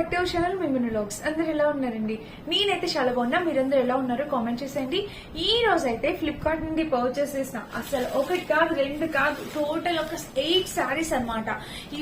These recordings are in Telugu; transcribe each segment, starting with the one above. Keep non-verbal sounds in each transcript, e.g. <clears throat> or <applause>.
బ్యాక్ టు ఛానల్ మిమిన్ వ్లాగ్స్ అందరు ఎలా ఉన్నారండి? నేనైతే చాలా బాగున్నా. మీరందరూ ఎలా ఉన్నారో కామెంట్ చేసేయండి. ఈ రోజు అయితే ఫ్లిప్కార్ట్ నుండి పర్చేస్ చేసిన అసలు ఒకటి కాదు రెండు కాదు టోటల్ ఒక ఎయిట్ శారీస్ అన్నమాట.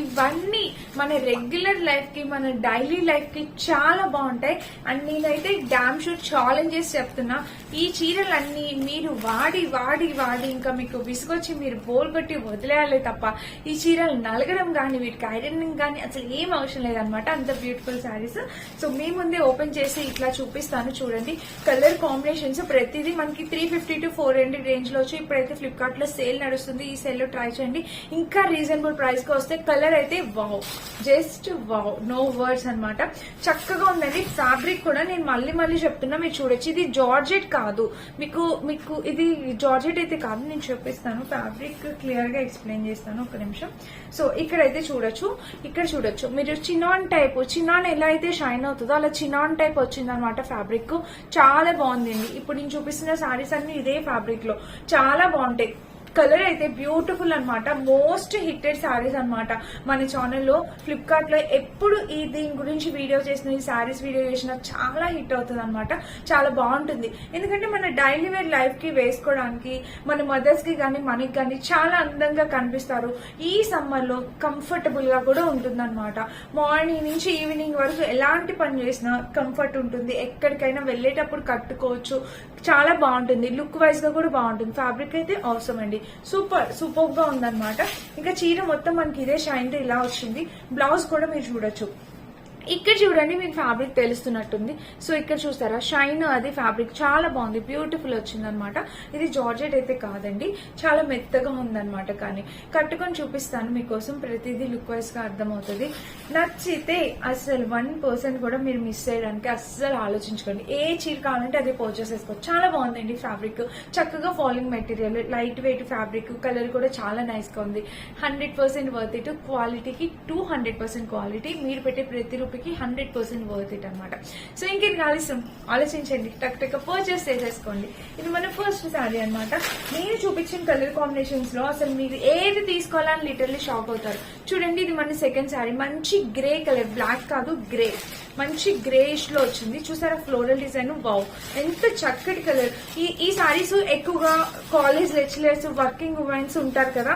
ఇవన్నీ మన రెగ్యులర్ లైఫ్కి మన డైలీ లైఫ్కి చాలా బాగుంటాయి. అండ్ నేనైతే డ్యామ్ షూట్ ఛాలెంజెస్ చేసి చెప్తున్నా. ఈ చీరలన్నీ మీరు వాడి వాడి వాడి ఇంకా మీకు విసుగొచ్చి మీరు బోల్ కొట్టి వదిలేయాలి తప్ప ఈ చీరలు నలగడం కానీ వీటికి ఐరనింగ్ కానీ అసలు ఏం అవసరం లేదనమాట అంత బ్యూటిఫుల్ శారీస్ సో మీ ముందే ఓపెన్ చేసి ఇట్లా చూపిస్తాను చూడండి. కలర్ కాంబినేషన్స్ ప్రతిదీ మనకి three fifty two four hundred రేంజ్లో వచ్చి ఇప్పుడైతే ఫ్లిప్కార్ట్లో సేల్ నడుస్తుంది. ఈ సేల్లో ట్రై చేయండి. ఇంకా రీజనబుల్ ప్రైస్కి వస్తే కలర్ అయితే wow just wow no words అన్నమాట. చక్కగా ఉందండి. ఫ్యాబ్రిక్ కూడా నేను మళ్ళీ మళ్ళీ చెప్తున్నా మీరు చూడొచ్చు. ఇది జార్జెట్ కాదు. మీకు మీకు ఇది జార్జెట్ అయితే కాదు. నేను చూపిస్తాను. ఫ్యాబ్రిక్ క్లియర్గా ఎక్స్ప్లెయిన్ చేస్తాను. ఒక నిమిషం. సో ఇక్కడైతే చూడొచ్చు. ఇక్కడ చూడొచ్చు. మీరు చినాన్ టైప్ చిన్న ఎలా అయితే షైన్ అవుతుందో అలా చినాన్ టైప్ వచ్చింది అనమాట ఫ్యాబ్రిక్. చాలా బాగుంది ఇప్పుడు నేను చూపిస్తున్న సారీస్ అన్ని ఇదే ఫ్యాబ్రిక్లో చాలా బాగుంటాయి. కలర్ అయితే బ్యూటిఫుల్ అనమాట మోస్ట్ హిట్టెడ్ శారీస్ అనమాట మన ఛానల్లో ఫ్లిప్కార్ట్లో ఎప్పుడు ఈ దీని గురించి వీడియో చేసిన ఈ శారీస్ వీడియో చేసిన చాలా హిట్ అవుతుంది అనమాట చాలా బాగుంటుంది. ఎందుకంటే మన డైలీ వేర్ లైఫ్కి వేసుకోవడానికి మన మదర్స్కి కానీ మనకి కానీ చాలా అందంగా కనిపిస్తారు. ఈ సమ్మర్లో కంఫర్టబుల్గా కూడా ఉంటుంది అనమాట మార్నింగ్ నుంచి ఈవినింగ్ వరకు ఎలాంటి పని చేసినా కంఫర్ట్ ఉంటుంది. ఎక్కడికైనా వెళ్ళేటప్పుడు కట్టుకోవచ్చు. చాలా బాగుంటుంది. లుక్ వైజ్గా కూడా బాగుంటుంది. ఫ్యాబ్రిక్ అయితే అవసరం అండి. సూపర్ సూపర్గా ఉందన్నమాట. ఇంకా చీర మొత్తం మనకి ఇదే షైన్ ఇలా వచ్చింది. బ్లౌజ్ కూడా మీరు చూడొచ్చు. ఇక్కడ చూడండి మీకు ఫ్యాబ్రిక్ తెలుస్తున్నట్టుంది. సో ఇక్కడ చూస్తారా? షైన్ అది ఫ్యాబ్రిక్ చాలా బాగుంది. బ్యూటిఫుల్ వచ్చింది అనమాట ఇది జార్జెట్ అయితే కాదండి. చాలా మెత్తగా ఉందన్నమాట కానీ. కట్టుకొని చూపిస్తాను మీకోసం. ప్రతిదీ లుక్ వైజ్గా అర్థమవుతుంది. నచ్చితే అసలు వన్ పర్సెంట్ కూడా మీరు మిస్ చేయడానికి అస్సలు ఆలోచించుకోండి. ఏ చీర కావాలంటే అది పర్చేస్ చేసుకోవచ్చు. చాలా బాగుందండి ఫ్యాబ్రిక్ చక్కగా falling material light weight fabric colour కూడా చాలా నైస్గా ఉంది. హండ్రెడ్ పర్సెంట్ వర్త్ ఇటు క్వాలిటీకి టూ హండ్రెడ్ పర్సెంట్ క్వాలిటీ మీరు పెట్టే ప్రతి రూపాయికి హండ్రెడ్ పర్సెంట్ వర్త్ ఇట్ అనమాట సో ఇంకేం ఆలస్యం? ఆలోచించండి. టక్ టక్ పర్చేస్ చేసేసుకోండి. ఇది మన ఫస్ట్ శారీ అనమాట నేను చూపించిన కలర్ కాంబినేషన్స్లో అసలు మీరు ఏది తీసుకోవాలని లిటర్లీ షాక్ అవుతారు. చూడండి ఇది మన సెకండ్ శారీ మంచి గ్రే కలర్ బ్లాక్ కాదు గ్రే మంచి గ్రేష్లో వచ్చింది. చూసారా ఫ్లోరల్ డిజైన్ వావ్ ఎంత చక్కటి కలర్ ఈ ఈ సారీస్ ఎక్కువగా కాలేజ్ లెక్చరర్స్ వర్కింగ్ ఉమెన్స్ ఉంటారు కదా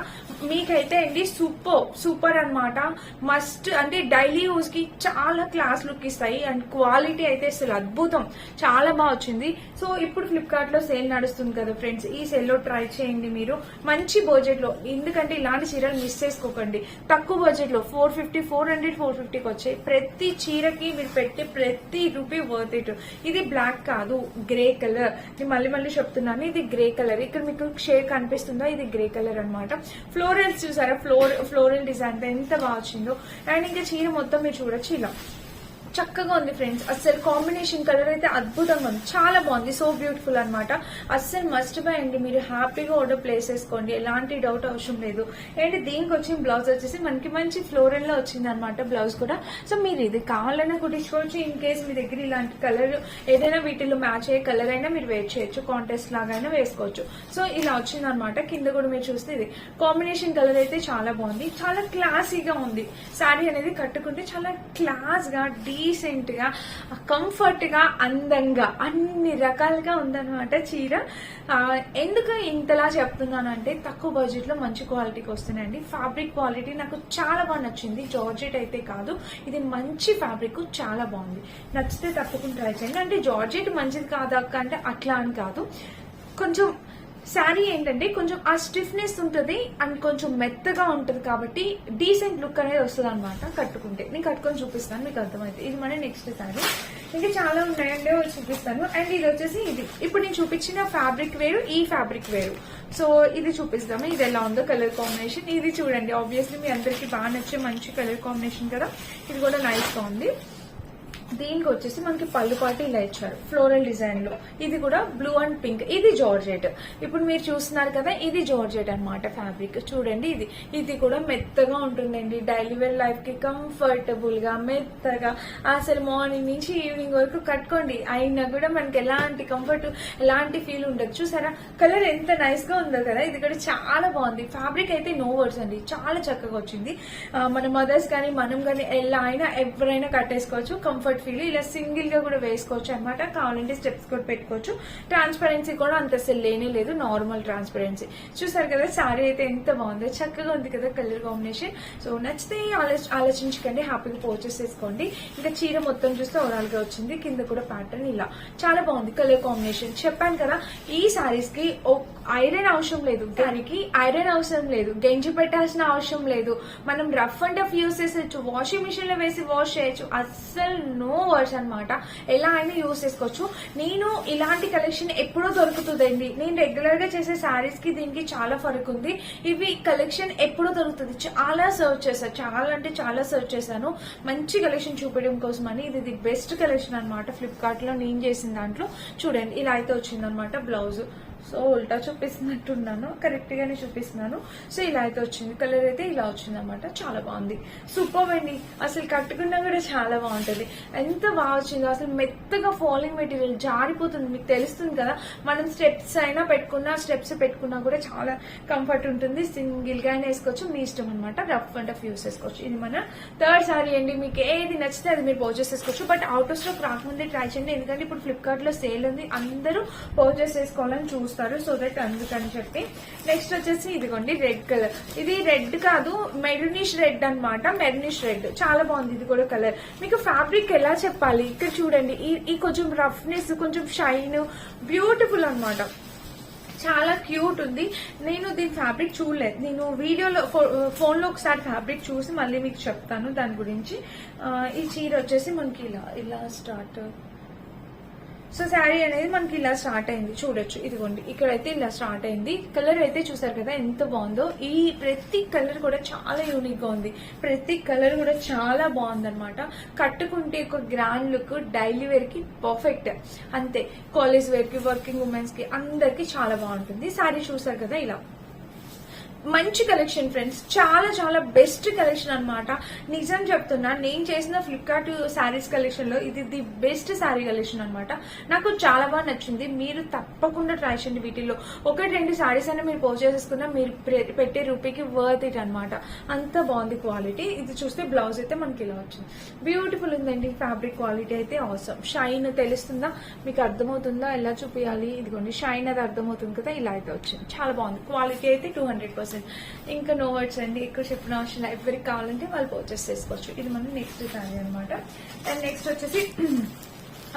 మీకైతే అండి సూపర్ సూపర్ అన్నమాట. మస్ట్ అంటే డైలీ యూస్కి చాలా క్లాస్ లుక్ ఇస్తాయి అండ్ క్వాలిటీ అయితే అసలు అద్భుతం. చాలా బాగా వచ్చింది. సో ఇప్పుడు ఫ్లిప్కార్ట్లో సేల్ నడుస్తుంది కదా ఫ్రెండ్స్ ఈ సేల్లో ట్రై చేయండి మీరు. మంచి బడ్జెట్లో ఎందుకంటే ఇలాంటి చీరలు మిస్ చేసుకోకండి. తక్కువ బడ్జెట్లో four fifty four hundred four ఫిఫ్టీకి వచ్చాయి. ప్రతి చీరకి మీరు పెట్టే ప్రతి రూపీ వర్త్ ఇట్ ఇది బ్లాక్ కాదు గ్రే కలర్ నేను మళ్ళీ మళ్ళీ చెప్తున్నాను ఇది గ్రే కలర్ ఇక్కడ మీకు షేడ్ కనిపిస్తుందా? ఇది గ్రే కలర్ అన్నమాట. ఫ్లోరల్స్ చూసారా? ఫ్లోర్ ఫ్లోరల్ డిజైన్ ఎంత బాగా వచ్చిందో. అండ్ ఇంకా చీర మొత్తం మీరు చూడొచ్చు ఇలా. చక్కగా ఉంది ఫ్రెండ్స్. అస్సలు కాంబినేషన్ కలర్ అయితే అద్భుతంగా ఉంది. చాలా బాగుంది. సో బ్యూటిఫుల్ అనమాట అస్సలు మస్ట్ బై అండి. మీరు హ్యాపీగా ఆర్డర్ ప్లేస్ చేసుకోండి. ఎలాంటి డౌట్ అవసరం లేదు. అండ్ దీనికి వచ్చిన బ్లౌజ్ వచ్చేసి మనకి మంచి ఫ్లోరల్లో వచ్చింది అనమాట బ్లౌజ్ కూడా. సో మీరు ఇది కావాలన్నా కుట్టించుకోవచ్చు. ఇన్ కేస్ మీ దగ్గర ఇలాంటి కలర్ ఏదైనా వీటిలో మ్యాచ్ అయ్యే కలర్ అయినా మీరు వేర్ చేయొచ్చు. కాంటెస్ట్ లాగా వేసుకోవచ్చు. సో ఇలా వచ్చింది అనమాట కింద కూడా మీరు చూస్తే ఇది కాంబినేషన్ కలర్ అయితే చాలా బాగుంది. చాలా క్లాసీగా ఉంది. శారీ అనేది కట్టుకుంటే చాలా క్లాస్గా డీ గా కంఫర్ట్గా అందంగా అన్ని రకాలుగా ఉందన్నమాట చీర. ఎందుకు ఇంతలా చెప్తున్నానంటే తక్కువ బడ్జెట్లో మంచి క్వాలిటీకి వస్తున్నాయండి. ఫ్యాబ్రిక్ క్వాలిటీ నాకు చాలా బాగా నచ్చింది. జార్జెట్ అయితే కాదు. ఇది మంచి ఫ్యాబ్రిక్ చాలా బాగుంది. నచ్చితే తప్పకుండా ట్రై చేయండి. అంటే జార్జెట్ మంచిది కాదా అంటే అట్లా అని కాదు. కొంచెం శారీ ఏంటంటే కొంచెం ఆ స్టిఫ్నెస్ ఉంటుంది అండ్ కొంచెం మెత్తగా ఉంటుంది కాబట్టి డీసెంట్ లుక్ అనేది వస్తుంది అనమాట కట్టుకుంటే. నేను కట్టుకొని చూపిస్తాను మీకు అర్థమైతే. ఇది మన నెక్స్ట్ శారీ. ఇంకా చాలా ఉన్నాయండి చూపిస్తాను అండ్ ఇది వచ్చేసి ఇది. ఇప్పుడు నేను చూపించిన ఫ్యాబ్రిక్ వేరు ఈ ఫ్యాబ్రిక్ వేరు. సో ఇది చూపిస్తాము. ఇది ఎలా ఉందో కలర్ కాంబినేషన్ ఇది చూడండి. ఆబ్వియస్లీ మీ అందరికి బాగా నచ్చే మంచి కలర్ కాంబినేషన్ కదా. ఇది కూడా నైస్గా ఉంది. దీనికి వచ్చేసి మనకి పళ్ళు పాటు ఇలా ఇచ్చారు ఫ్లోరల్ డిజైన్లో. ఇది కూడా బ్లూ అండ్ పింక్ ఇది జార్జెట్ ఇప్పుడు మీరు చూస్తున్నారు కదా ఇది జార్జెట్ అన్నమాట ఫ్యాబ్రిక్ చూడండి ఇది. ఇది కూడా మెత్తగా ఉంటుందండి. డైలీ వేర్ లైఫ్కి కంఫర్టబుల్గా మెత్తగా. అసలు మార్నింగ్ నుంచి ఈవినింగ్ వరకు కట్టుకోండి. అయినా కూడా మనకి ఎలాంటి కంఫర్ట్ ఎలాంటి ఫీల్ ఉండదు. చూసారా? కలర్ ఎంత నైస్గా ఉందో కదా ఇది కూడా చాలా బాగుంది. ఫ్యాబ్రిక్ అయితే నో వర్డ్స్ అండి. చాలా చక్కగా వచ్చింది. మన మదర్స్ కానీ మనం కానీ ఎలా అయినా ఎవరైనా కట్టేసుకోవచ్చు. కంఫర్ట్ ఫీల్ ఇలా సింగిల్గా కూడా వేసుకోవచ్చు అనమాట కావాలంటే స్టెప్స్ కూడా పెట్టుకోవచ్చు. ట్రాన్స్పరెన్సీ కూడా అంత అసలు లేనే లేదు నార్మల్ ట్రాన్స్పరెన్సీ చూసారు కదా సారీ అయితే ఎంత బాగుందో. చక్కగా ఉంది కదా కలర్ కాంబినేషన్ సో నచ్చితే ఆలోచించకండి హ్యాపీగా పర్చేస్ చేసుకోండి. ఇంకా చీర మొత్తం చూస్తే ఓవరాల్గా వచ్చింది. కింద కూడా ప్యాటర్న్ ఇలా. చాలా బాగుంది కలర్ కాంబినేషన్ చెప్పాను కదా ఈ సారీస్కి ఐరన్ అవసరం లేదు. దానికి ఐరన్ అవసరం లేదు. గెంజి పెట్టాల్సిన అవసరం లేదు. మనం రఫ్ అండ్ టఫ్ యూస్ చేసేయచ్చు. వాషింగ్ మిషన్లో వేసి వాష్ చేయొచ్చు. అస్సలు నో వర్స్ అనమాట ఎలా అయినా యూస్ చేసుకోవచ్చు. నేను ఇలాంటి కలెక్షన్ ఎప్పుడో దొరుకుతుందండి. నేను రెగ్యులర్గా చేసే సారీస్కి దీనికి చాలా ఫరక్ ఉంది. ఇవి కలెక్షన్ ఎప్పుడో దొరుకుతుంది. చాలా సర్చ్ చేశాను చాలా అంటే చాలా సర్చ్ చేశాను. మంచి కలెక్షన్ చూపించడం కోసం అని ఇది ది బెస్ట్ కలెక్షన్ అనమాట ఫ్లిప్కార్ట్లో నేను చేసిన దాంట్లో. చూడండి ఇలా అయితే వచ్చింది అనమాట బ్లౌజ్ సో ఉల్టా చూపిస్తున్నట్టున్నాను కరెక్ట్ గానే చూపిస్తున్నాను. సో ఇలా అయితే వచ్చింది. కలర్ అయితే ఇలా వచ్చింది అనమాట చాలా బాగుంది. సూపర్ అండి. అసలు కట్టుకున్నా కూడా చాలా బాగుంటుంది. ఎంత బాగా వచ్చిందో అసలు మెత్తగా ఫాలింగ్ మెటీరియల్ జారిపోతుంది. మీకు తెలుస్తుంది కదా మనం స్టెప్స్ అయినా పెట్టుకున్నా స్టెప్స్ పెట్టుకున్నా కూడా చాలా కంఫర్ట్ ఉంటుంది. సింగిల్గా అయినా వేసుకోవచ్చు. మీ ఇష్టం అనమాట రఫ్ అండ్ టఫ్ యూస్ చేసుకోవచ్చు. ఇది మన థర్డ్ సారీ అండి. మీకు ఏది నచ్చితే అది మీరు పర్చేస్ చేసుకోవచ్చు. బట్ అవుట్ ఆఫ్ స్టాక్ రాకముందే ట్రై చేయండి. ఎందుకంటే ఇప్పుడు ఫ్లిప్కార్ట్లో సేల్ ఉంది. అందరూ పర్చేస్ చేసుకోవాలని చూస్తారు. సో దట్ అందుకని చెప్పి నెక్స్ట్ వచ్చేసి ఇదిగోండి రెడ్ కలర్ ఇది రెడ్ కాదు మెరూనిష్ రెడ్ అన్నమాట. మెరూనిష్ రెడ్ చాలా బాగుంది ఇది కూడా కలర్ మీకు ఫ్యాబ్రిక్ ఎలా చెప్పాలి? ఇక్కడ చూడండి ఈ ఈ కొంచెం రఫ్నెస్ కొంచెం షైన్ బ్యూటిఫుల్ అనమాట చాలా క్యూట్ ఉంది. నేను దీని ఫ్యాబ్రిక్ చూడలేదు. నేను వీడియోలో ఫోన్లో ఒకసారి ఫ్యాబ్రిక్ చూసి మళ్ళీ మీకు చెప్తాను దాని గురించి. ఈ చీర వచ్చేసి మనకి ఇలా ఇలా స్టార్ట్ సో శారీ అనేది మనకి ఇలా స్టార్ట్ అయింది. చూడొచ్చు. ఇదిగోండి. ఇక్కడైతే ఇలా స్టార్ట్ అయింది. కలర్ అయితే చూసారు కదా ఎంత బాగుందో. ఈ ప్రతి కలర్ కూడా చాలా యూనిక్గా ఉంది. ప్రతి కలర్ కూడా చాలా బాగుంది అనమాట కట్టుకుంటే ఒక గ్రాండ్ లుక్ డైలీ వేర్కి పర్ఫెక్ట్ అంతే. కాలేజ్ వేర్కి వర్కింగ్ ఉమెన్స్కి అందరికి చాలా బాగుంటుంది. శారీ చూసారు కదా ఇలా. మంచి కలెక్షన్ ఫ్రెండ్స్ చాలా చాలా బెస్ట్ కలెక్షన్ అనమాట నిజం చెప్తున్నా నేను చేసిన ఫ్లిప్కార్ట్ శారీస్ కలెక్షన్లో ఇది ది బెస్ట్ శారీ కలెక్షన్ అనమాట నాకు చాలా బాగా నచ్చింది. మీరు తప్పకుండా ట్రై చేయండి వీటిల్లో. ఒకటి రెండు శారీస్ అయినా మీరు పోస్ట్ చేసేసుకున్నా మీరు పెట్టే రూపీకి వర్త్ ఇట్ అనమాట అంత బాగుంది క్వాలిటీ ఇది చూస్తే బ్లౌజ్ అయితే మనకి ఇలా వచ్చింది. బ్యూటిఫుల్ ఉందండి. ఫ్యాబ్రిక్ క్వాలిటీ అయితే అవసరం షైన్ తెలుస్తుందా? మీకు అర్థమవుతుందా? ఎలా చూపించాలి ఇదిగోండి షైన్ అది అర్థమవుతుంది కదా? ఇలా అయితే వచ్చింది. చాలా బాగుంది. క్వాలిటీ అయితే టూ హండ్రెడ్ పర్సెంట్ ఇంకా నో వర్డ్స్ అండి. ఎక్కువ చెప్పిన అవసరం లేదు. ఎవరికి కావాలంటే వాళ్ళు పర్చేస్ చేసుకోవచ్చు. ఇది మనం నెక్స్ట్ శారీ అనమాట అండ్ నెక్స్ట్ వచ్చేసి <clears throat>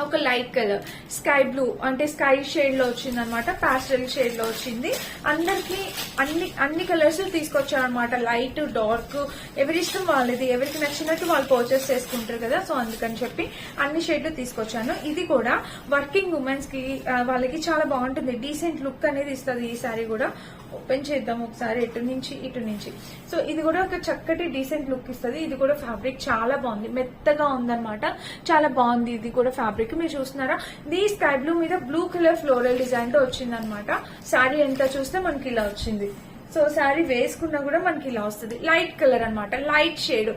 ఒక లైట్ కలర్ స్కై బ్లూ అంటే స్కై షేడ్లో వచ్చింది అనమాట పాస్టల్ షేడ్లో వచ్చింది. అందరికి అన్ని అన్ని కలర్స్ తీసుకొచ్చారు అనమాట లైట్ డార్క్ ఎవరి ఇష్టం వాళ్ళది. ఎవరికి నచ్చినట్టు వాళ్ళు పర్చేస్ చేసుకుంటారు కదా. సో అందుకని చెప్పి అన్ని షేడ్లు తీసుకొచ్చాను. ఇది కూడా వర్కింగ్ ఉమెన్స్కి వాళ్ళకి చాలా బాగుంటుంది. డీసెంట్ లుక్ అనేది ఇస్తుంది ఈ సారీ కూడా. ఓపెన్ చేద్దాం ఒకసారి ఇటు నుంచి ఇటు నుంచి. సో ఇది కూడా ఒక చక్కటి డీసెంట్ లుక్ ఇస్తుంది. ఇది కూడా ఫ్యాబ్రిక్ చాలా బాగుంది. మెత్తగా ఉందన్నమాట. చాలా బాగుంది. ఇది కూడా ఫ్యాబ్రిక్ మీరు చూస్తున్నారా? ఇది స్కై బ్లూ మీద బ్లూ కలర్ ఫ్లోరల్ డిజైన్తో వచ్చిందనమాట శారీ ఎంత చూస్తే మనకి ఇలా వచ్చింది. సో శారీ వేసుకున్నా కూడా మనకి ఇలా వస్తుంది. లైట్ కలర్ అనమాట లైట్ షేడ్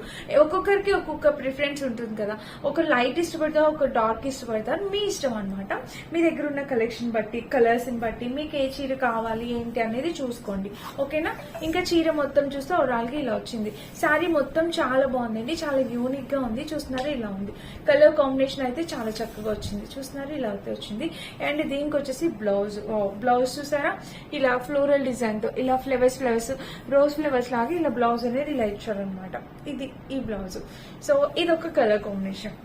ఒక్కొక్కరికి ఒక్కొక్క ప్రిఫరెన్స్ ఉంటుంది కదా. ఒక లైట్ ఇష్టపడతా ఒక డార్క్ ఇష్టపడతారు మీ ఇష్టం అనమాట మీ దగ్గర ఉన్న కలెక్షన్ బట్టి కలర్స్ని బట్టి మీకు ఏ చీర కావాలి ఏంటి అనేది చూసుకోండి. ఓకేనా ఇంకా చీర మొత్తం చూస్తే ఓవరాల్గా ఇలా వచ్చింది. శారీ మొత్తం చాలా బాగుందండి. చాలా యూనిక్గా ఉంది. చూస్తున్నారు? ఇలా ఉంది. కలర్ కాంబినేషన్ అయితే చాలా చక్కగా వచ్చింది. చూస్తున్నారు? ఇలా అయితే వచ్చింది. అండ్ దీనికి వచ్చేసి బ్లౌజ్ బ్లౌజ్ oh, చూసారా? ఇలా ఫ్లోరల్ డిజైన్తో ఇలా ఫ్లవర్స్ ఫ్లవర్స్ రోజ్ ఫ్లవర్స్ లాగా ఇలా బ్లౌజ్ అనేది ఇలా ఇచ్చారనమాట ఇది ఈ బ్లౌజ్. సో ఇది ఒక కలర్ కాంబినేషన్.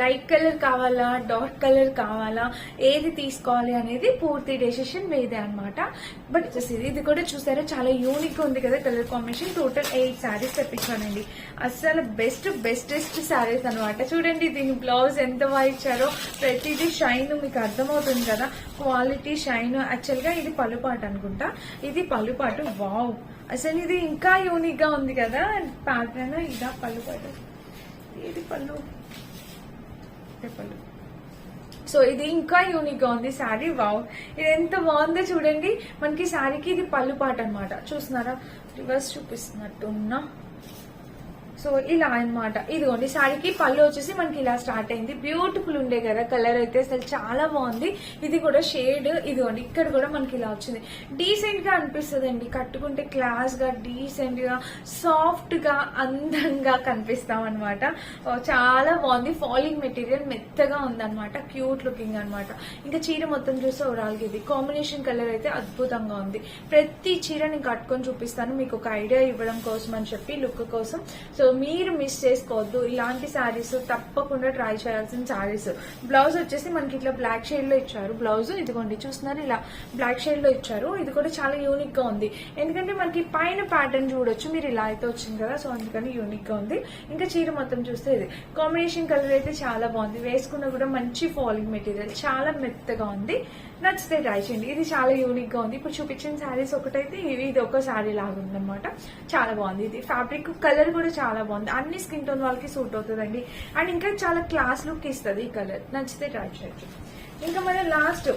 లైట్ కలర్ కావాలా డార్క్ కలర్ కావాలా ఏది తీసుకోవాలి అనేది పూర్తి డెసిషన్ మీదే అనమాట బట్ వచ్చేసి ఇది కూడా చూసారా చాలా యూనిక్ ఉంది కదా colour combination. Total eight sarees తెప్పించానండి. అసలు బెస్ట్ బెస్టెస్ట్ శారీస్ అన్నమాట. చూడండి దీని బ్లౌజ్ ఎంత బాగా ఇచ్చారో. ప్రతిదీ షైన్ మీకు అర్థమవుతుంది కదా. క్వాలిటీ షైన్ యాక్చువల్గా ఇది పలుపాటు అనుకుంటా. ఇది పలుపాటు వావ్ అసలు ఇది ఇంకా యూనిక్గా ఉంది కదా. ప్యాటర్న్ ఇదా పలుపాటు ఇది పళ్ళు? చెప్పండి. సో ఇది ఇంకా యూనిక్గా ఉంది శారీ. వావ్ ఇది ఎంత బాగుందో చూడండి. మనకి శారీకి ఇది పళ్ళు పాట అనమాట చూస్తున్నారా? రివర్స్ చూపిస్తున్నట్టున్నా సో ఇలా అన్నమాట. ఇదిగోండి శారీకి పళ్ళు వచ్చేసి మనకి ఇలా స్టార్ట్ అయింది. బ్యూటిఫుల్ ఉండే కదా కలర్ అయితే అసలు చాలా బాగుంది. ఇది కూడా షేడ్ ఇదిగోండి ఇక్కడ కూడా మనకి ఇలా వచ్చింది. డీసెంట్గా అనిపిస్తుంది అండి కట్టుకుంటే క్లాస్గా డీసెంట్గా సాఫ్ట్గా అందంగా కనిపిస్తాం అనమాట చాలా బాగుంది. ఫాలింగ్ మెటీరియల్ మెత్తగా ఉందన్నమాట. క్యూట్ లుకింగ్ అనమాట ఇంకా చీర మొత్తం చూస్తే ఓవరాల్ ఇది. కాంబినేషన్ కలర్ అయితే అద్భుతంగా ఉంది. ప్రతి చీర నేను కట్టుకొని చూపిస్తాను. మీకు ఒక ఐడియా ఇవ్వడం కోసం అని చెప్పి లుక్ కోసం. సో మీరు మిస్ చేసుకోవద్దు. ఇలాంటి శారీస్ తప్పకుండా ట్రై చేయాల్సిన శారీస్. బ్లౌజ్ వచ్చేసి మనకి ఇట్లా బ్లాక్ షేడ్లో ఇచ్చారు. బ్లౌజ్ ఇదిగోండి చూస్తున్నారు ఇలా బ్లాక్ షేడ్లో ఇచ్చారు. ఇది కూడా చాలా యూనిక్గా ఉంది. ఎందుకంటే మనకి పైన ప్యాటర్న్ చూడొచ్చు. మీరు ఇలా అయితే వచ్చింది కదా సో అందుకని యూనిక్గా ఉంది. ఇంకా చీర మొత్తం చూస్తే ఇది. కాంబినేషన్ కలర్ అయితే చాలా బాగుంది. వేసుకున్న కూడా మంచి ఫాలింగ్ మెటీరియల్ చాలా మెత్తగా ఉంది. నచ్చితే ట్రై చేయండి. ఇది చాలా యూనిక్గా ఉంది. ఇప్పుడు చూపించిన శారీస్ ఒకటైతే ఇది ఇది ఒక శారీ లాగా ఉందన్నమాట. చాలా బాగుంది. ఇది ఫ్యాబ్రిక్ కలర్ కూడా చాలా బాగుంది. అన్ని స్కిన్ టోన్ వాళ్ళకి సూట్ అవుతుందండి. అండ్ ఇంకా చాలా క్లాస్ లుక్ ఇస్తుంది ఈ కలర్. నచ్చితే ట్రై చేయొచ్చు. ఇంకా మన లాస్ట్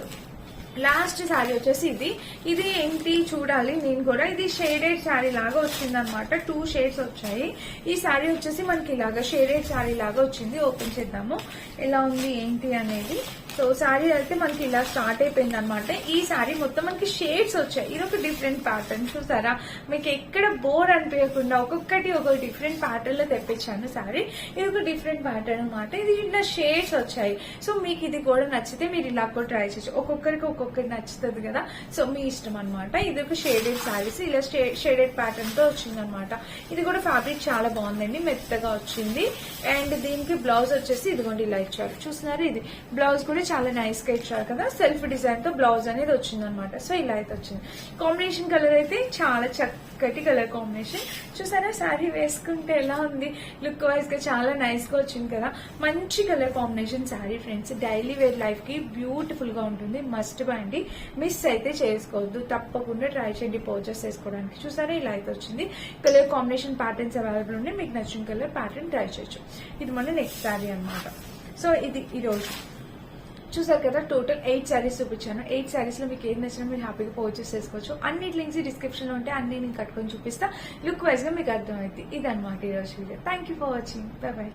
లాస్ట్ శారీ వచ్చేసి ఇది. ఇది ఏంటి చూడాలి నేను కూడా. ఇది షేడెడ్ శారీ లాగా వచ్చింది అనమాట టూ షేడ్స్ వచ్చాయి. ఈ శారీ వచ్చేసి మనకి ఇలాగా షేడెడ్ శారీ లాగా వచ్చింది. ఓపెన్ చేద్దాము. ఎలా ఉంది ఏంటి అనేది. సో శారీ అయితే మనకి ఇలా స్టార్ట్ అయిపోయింది అనమాట ఈ శారీ మొత్తం మనకి షేడ్స్ వచ్చాయి. ఇది ఒక డిఫరెంట్ ప్యాటర్న్ చూసారా? మీకు ఎక్కడ బోర్ అనిపించకుండా ఒక్కొక్కటి ఒక డిఫరెంట్ ప్యాటర్న్లో తెప్పించాను శారీ. ఇది ఒక డిఫరెంట్ ప్యాటర్న్ అనమాట ఇది ఇలా షేడ్స్ వచ్చాయి. సో మీకు ఇది కూడా నచ్చితే మీరు ఇలా కూడా ట్రై చేయొచ్చు. ఒక్కొక్కరికి ఒక్కొక్కటి నచ్చుతుంది కదా? సో మీ ఇష్టం అనమాట ఇది ఒక షేడెడ్ శారీస్ ఇలా షేడెడ్ ప్యాటర్న్తో వచ్చింది అనమాట ఇది కూడా ఫ్యాబ్రిక్ చాలా బాగుందండి. మెత్తగా వచ్చింది. అండ్ దీనికి బ్లౌజ్ వచ్చేసి ఇదిగోండి ఇలా ఇచ్చారు. చూస్తున్నారు ఇది? బ్లౌజ్ కూడా చాలా నైస్గా ఇచ్చారు కదా. సెల్ఫ్ డిజైన్తో బ్లౌజ్ అనేది వచ్చింది అనమాట సో ఇలా అయితే వచ్చింది. కాంబినేషన్ కలర్ అయితే చాలా చక్కటి కలర్ కాంబినేషన్ చూసారా? శారీ వేసుకుంటే ఎలా ఉంది? లుక్ వైజ్గా చాలా నైస్గా వచ్చింది కదా. మంచి colour combination sari friends daily wear లైఫ్కి బ్యూటిఫుల్గా ఉంటుంది. మస్ట్ అండి. మిస్ అయితే చేసుకోవద్దు. తప్పకుండా ట్రై చేయండి పర్చేస్ చేసుకోవడానికి. చూసారా? ఇలా అయితే వచ్చింది. కలర్ కాంబినేషన్ ప్యాటర్న్స్ అవైలబుల్ ఉన్నాయి మీకు నచ్చిన కలర్ ప్యాటర్న్ ట్రై చేయొచ్చు. ఇది మన నెక్స్ట్ శారీ అన్నమాట. సో ఇది ఈరోజు చూసారు కదా టోటల్ ఎయిట్ శారీస్ చూపించాను. ఎయిట్ శారీస్లో మీకు ఏది నచ్చినా మీరు హ్యాపీగా పర్చేస్ చేసుకోవచ్చు. అన్ని లింక్స్ డిస్క్రిప్షన్లో ఉంటే అన్ని నేను కట్టుకొని చూపిస్తా. లుక్ వైజ్గా మీకు అర్థమైంది ఇది అనమాట ఈ రోజు video thank you for watching bye bye